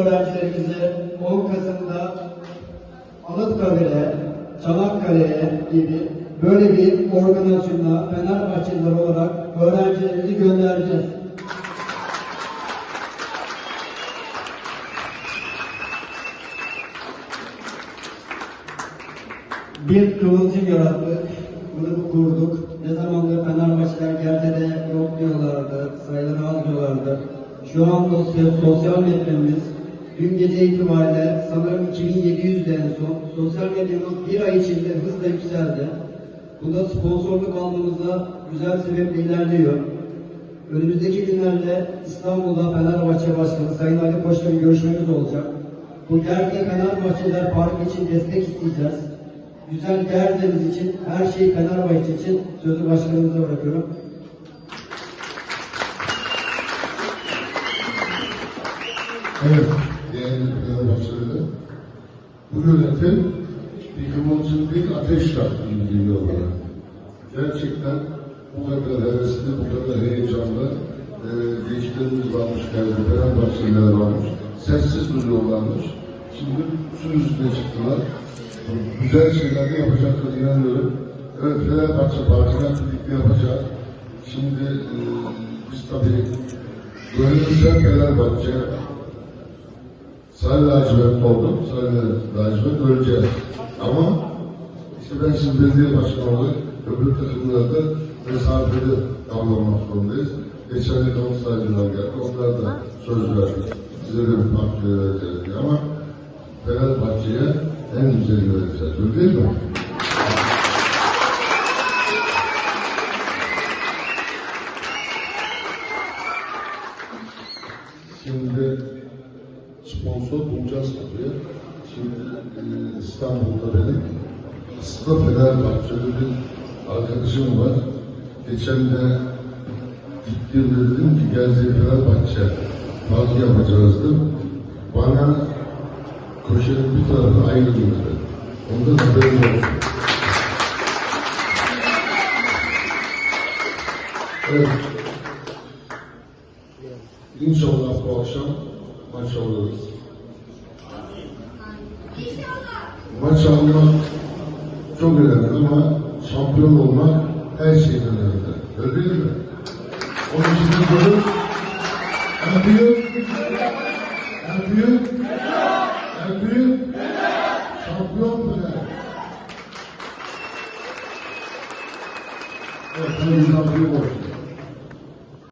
öğrencilerimize 10 Kasım'da Anıtkabir'e, Çanakkale'ye gibi böyle bir organizasyonla Fenerbahçeliler olarak öğrencilerimizi göndereceğiz. Bir kıvılcım yarattık, grubu kurduk. Ne zamandır Fenerbahçeler Gerze'de yok diyorlardı, sayıları az diyorlardı. Şu an sosyal, sosyal medyamız dün gece itibariyle sanırım 2700'de en son. Sosyal medyamız bir ay içinde hızla yükseldi. Bu da sponsorluk aldığımızda güzel sebeple ilerliyor. Önümüzdeki günlerde İstanbul'da Fenerbahçe Başkanı Sayın Ali Koç'la görüşmemiz olacak. Bu Gerze Fenerbahçeler Parkı için destek isteyeceğiz. Güzel Gerze'miz için, her şeyi Fenerbahçe için sözü başkanımıza bırakıyorum. Evet, değerli Fenerbahçeliler. Bu yönetim bir kıvılcım değil, ateş yaktı gibi bana. Gerçekten bu kadar hevesli, bu kadar heyecanlı e, gençlerimiz varmış, geldi, Fenerbahçeliler varmış, sessiz duruyorlarmış. Şimdi su üstüne çıktılar. Güzel şeyler yapacaklar inanıyorum. Evet, Fenerbahçe Parti'den birlikte yapacak. Şimdi e, biz tabii gönlümüzden Fenerbahçe, Sarı lacivert oldum, sarı lacivert öleceğiz. Ama işte ben şimdi belediye başkanı olarak öbür takımlarda mesafeli davranmak zorundayız. Geçen yıl Galatasaraylılar geldi, onlar da söz verdi. Size de bir parti vereceğiz diye ama Fenerbahçe'ye en güzeli vereceğiz, öyle değil mi? Şimdi sponsor bulacağız tabii. Şimdi e, İstanbul'da benim aslında Fenerbahçeli bir arkadaşım var. Geçen de gittiğimde dedim ki geleceği Fenerbahçe parti yapacağız dedim. Bana köşenin bir tarafı ayrı dedi. Ondan haberim olsun. Evet. İnşallah bu akşam maç alırız. Maç almak çok önemli ama şampiyon olmak her şeyden önemli. Öyle değil mi? Onun için de diyorum, en büyük, en büyük, en büyük şampiyon Fener. Evet, şampiyon olsun.